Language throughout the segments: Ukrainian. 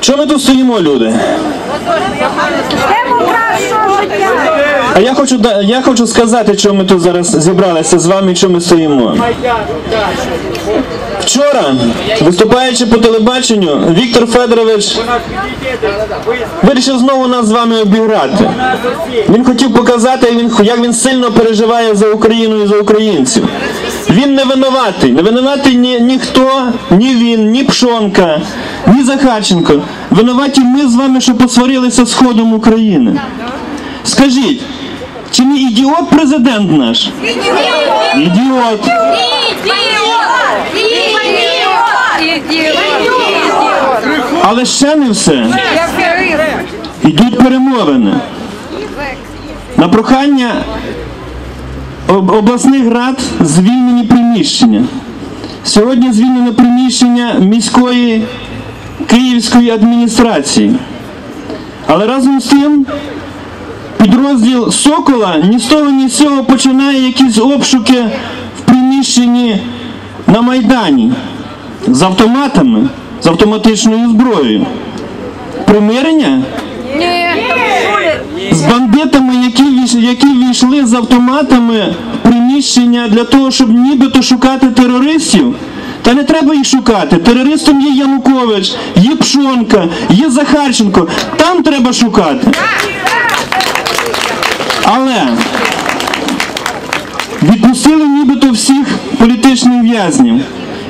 Чого ми тут стоїмо, люди? А я хочу, я хочу сказати, чому ми тут зараз зібралися з вами і чому ми стоїмо. Вчора, виступаючи по телебаченню, Віктор Федорович вирішив знову нас з вами обіграти. Він хотів показати, як він сильно переживає за Україну і за українців. Він не винуватий. Не винуватий ні, ніхто, ні він, ні Пшонка, ні Захарченко. Винуваті ми з вами, що посварилися з ходом України. Скажіть, чи не ідіот президент наш? Ідіот. Але ще не все. Йдуть перемовини. На прохання об- обласних рад звільнені приміщення. Сьогодні звільнено приміщення міської Київської адміністрації. Але разом з тим підрозділ Сокола ні з того, ні з цього починає якісь обшуки в приміщенні на Майдані з автоматами, з автоматичною зброєю. Примирення? З бандитами, які, які війшли з автоматами в приміщення для того, щоб нібито шукати терористів. Та не треба їх шукати. Терористом є Янукович, є Пшонка, є Захарченко. Там треба шукати. Але відпустили нібито всіх політичних в'язнів.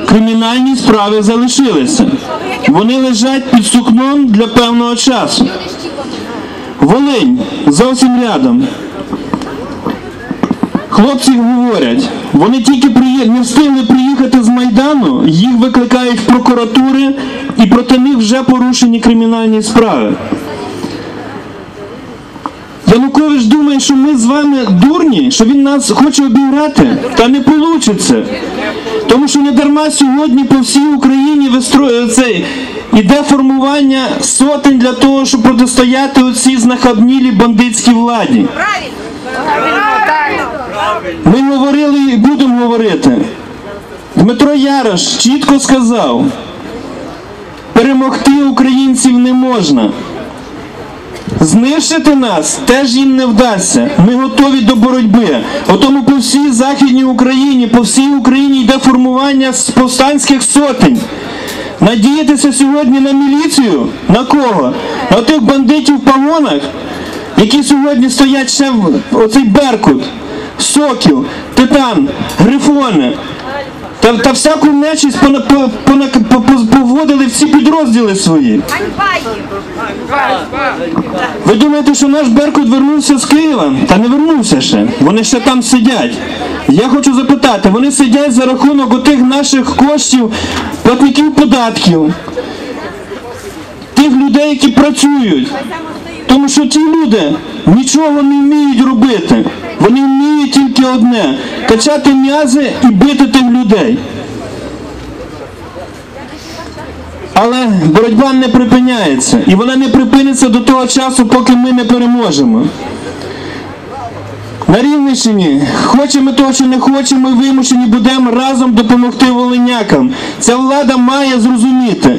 Кримінальні справи залишилися. Вони лежать під сукном для певного часу. Волинь зовсім рядом. Хлопці говорять, вони тільки приї... не встигли приїхати з Майдану, їх викликають в прокуратури і проти них вже порушені кримінальні справи. Янукович думає, що ми з вами дурні, що він нас хоче обіграти, та не вийде. Тому що не дарма сьогодні по всій Україні вистро... цей, іде формування сотень для того, щоб протистояти оцій знахабнілій бандитській владі. Ми говорили і будемо говорити. Дмитро Ярош чітко сказав, перемогти українців не можна. Знищити нас теж їм не вдасться. Ми готові до боротьби. Отому по всій Західній Україні, по всій Україні йде формування повстанських сотень. Надіятися сьогодні на міліцію? На кого? На тих бандитів в погонах, які сьогодні стоять ще в оцей Беркут, Сокіл, Титан, Грифони. Та, та всяку нечість поводили всі підрозділи свої. Ви думаєте, що наш Беркут вернувся з Києва? Та не вернувся ще. Вони ще там сидять. Я хочу запитати, вони сидять за рахунок отих наших коштів, платників податків, тих людей, які працюють. Тому що ті люди нічого не вміють робити. Вони вміють тільки одне качати м'язи і бити тих людей. Але боротьба не припиняється. І вона не припиниться до того часу, поки ми не переможемо. На Рівненщині, хочемо того чи не хочемо, ми вимушені будемо разом допомогти волинякам. Ця влада має зрозуміти,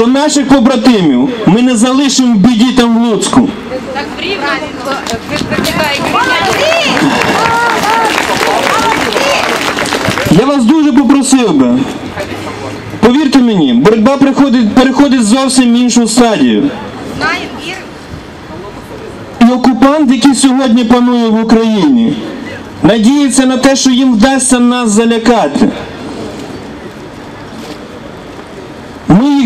що наших побратимів ми не залишимо в біді там в Луцьку. Я вас дуже попросив би. Повірте мені, боротьба приходить, переходить зовсім в іншу стадію. І окупант, який сьогодні панує в Україні, надіється на те, що їм вдасться нас залякати. Ми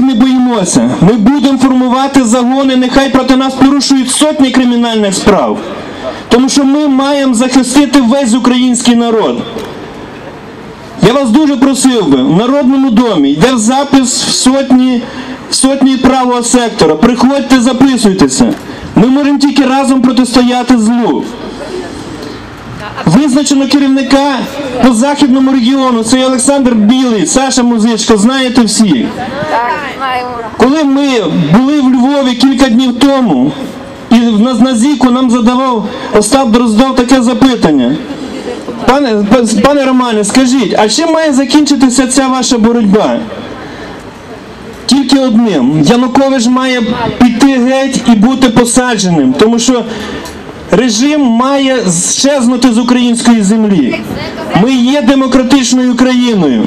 їх. Ми будемо формувати загони, нехай проти нас порушують сотні кримінальних справ. Тому що ми маємо захистити весь український народ. Я вас дуже просив би, в Народному домі йде запис в сотні, в сотні правого сектора. Приходьте, записуйтеся. Ми можемо тільки разом протистояти злу. Визначено керівника по західному регіону. Це Олександр Білий, Саша Музичко, знаєте всі. Коли ми були в Львові кілька днів тому, і на, на Зіку нам задавав Остап Дроздов таке запитання. Пане, пане Романе, скажіть, а чим має закінчитися ця ваша боротьба? Тільки одним: Янукович має піти геть і бути посадженим, тому що режим має щезнути з української землі. Ми є демократичною країною.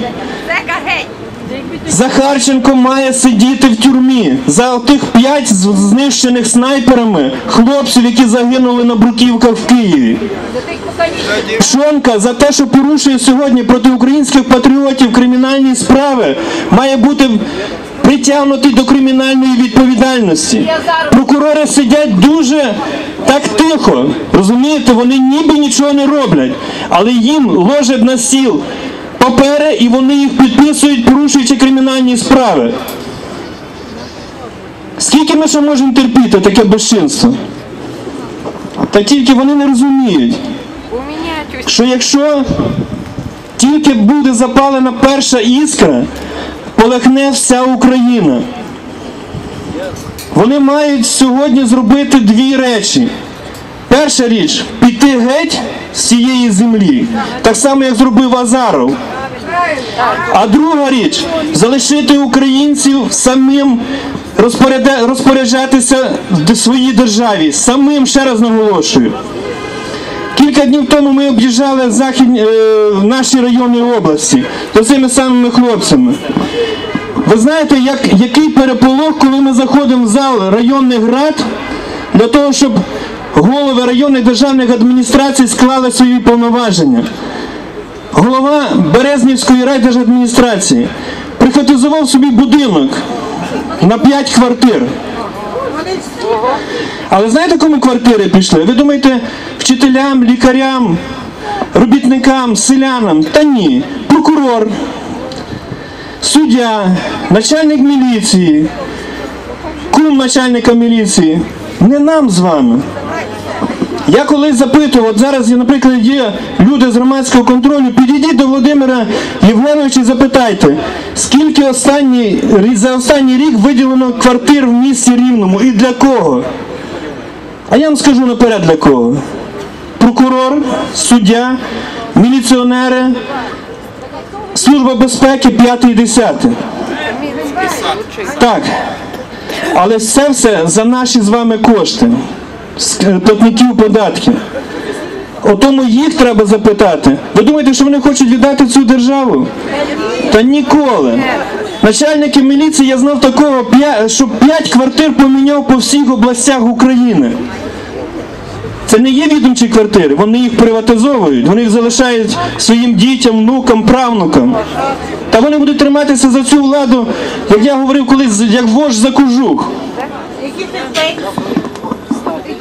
Захарченко має сидіти в тюрмі за тих п'ять знищених снайперами хлопців, які загинули на бруківках в Києві. Шонка за те, що порушує сьогодні проти українських патріотів кримінальні справи, має бути притягнутий до кримінальної відповідальності. Прокурори сидять дуже так тихо, розумієте, вони ніби нічого не роблять, але їм ложать на стіл папери і вони їх підписують, порушуючи кримінальні справи. Скільки ми ще можемо терпіти таке безчинство? Та тільки вони не розуміють що якщо тільки буде запалена перша іскра, полегне вся Україна. Вони мають сьогодні зробити дві речі. Перша річ піти геть з цієї землі, так само як зробив Азаров. А друга річ залишити українців самим розпоряджатися в своїй державі. Самим ще раз наголошую. Кілька днів тому ми об'їжджали західні, е, наші райони області з цими самими хлопцями. Ви знаєте, як, який переполох, коли ми заходимо в зал районних рад для того, щоб голови районних державних адміністрацій склали свої повноваження. Голова Березнівської райдержадміністрації прихватизував собі будинок на 5 квартир. Але знаєте, кому квартири пішли? Ви думаєте, вчителям, лікарям, робітникам, селянам? Та ні. Прокурор, суддя, начальник міліції, кум начальника міліції. Не нам з вами. Я колись запитував, от зараз, наприклад, є люди з громадського контролю, підійдіть до Володимира Євгеновича і запитайте, скільки останній, за останній рік виділено квартир в місті Рівному і для кого? А я вам скажу наперед для кого. Прокурор, суддя, міліціонери, Служба безпеки 5 і 10. Так. Але це все за наші з вами кошти, платників податків. Отому їх треба запитати. Ви думаєте, що вони хочуть віддати цю державу? Та ніколи. Начальники міліції я знав такого, що п'ять квартир поміняв по всіх областях України. Це не є відомчі квартири, вони їх приватизовують, вони їх залишають своїм дітям, внукам, правнукам. Та вони будуть триматися за цю владу, як я говорив колись, як вождь за кожух.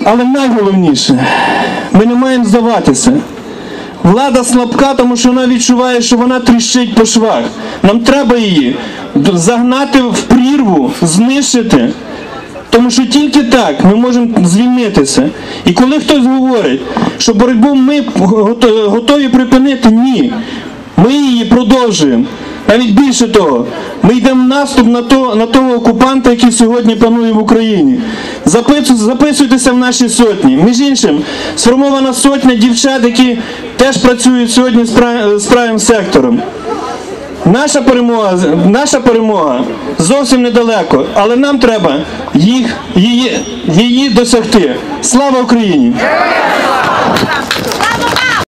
Але найголовніше, ми не маємо здаватися. Влада слабка, тому що вона відчуває, що вона тріщить по швах. Нам треба її загнати в прірву, знищити. Тому що тільки так ми можемо звільнитися. І коли хтось говорить, що боротьбу ми готові припинити, ні. Ми її продовжуємо. Навіть більше того, ми йдемо в наступ на, то, на того окупанта, який сьогодні панує в Україні. Записуйтеся в наші сотні. Між іншим, сформована сотня дівчат, які теж працюють сьогодні з пра- з правим сектором. Наша перемога, наша перемога зовсім недалеко, але нам треба їх, її, її досягти. Слава Україні!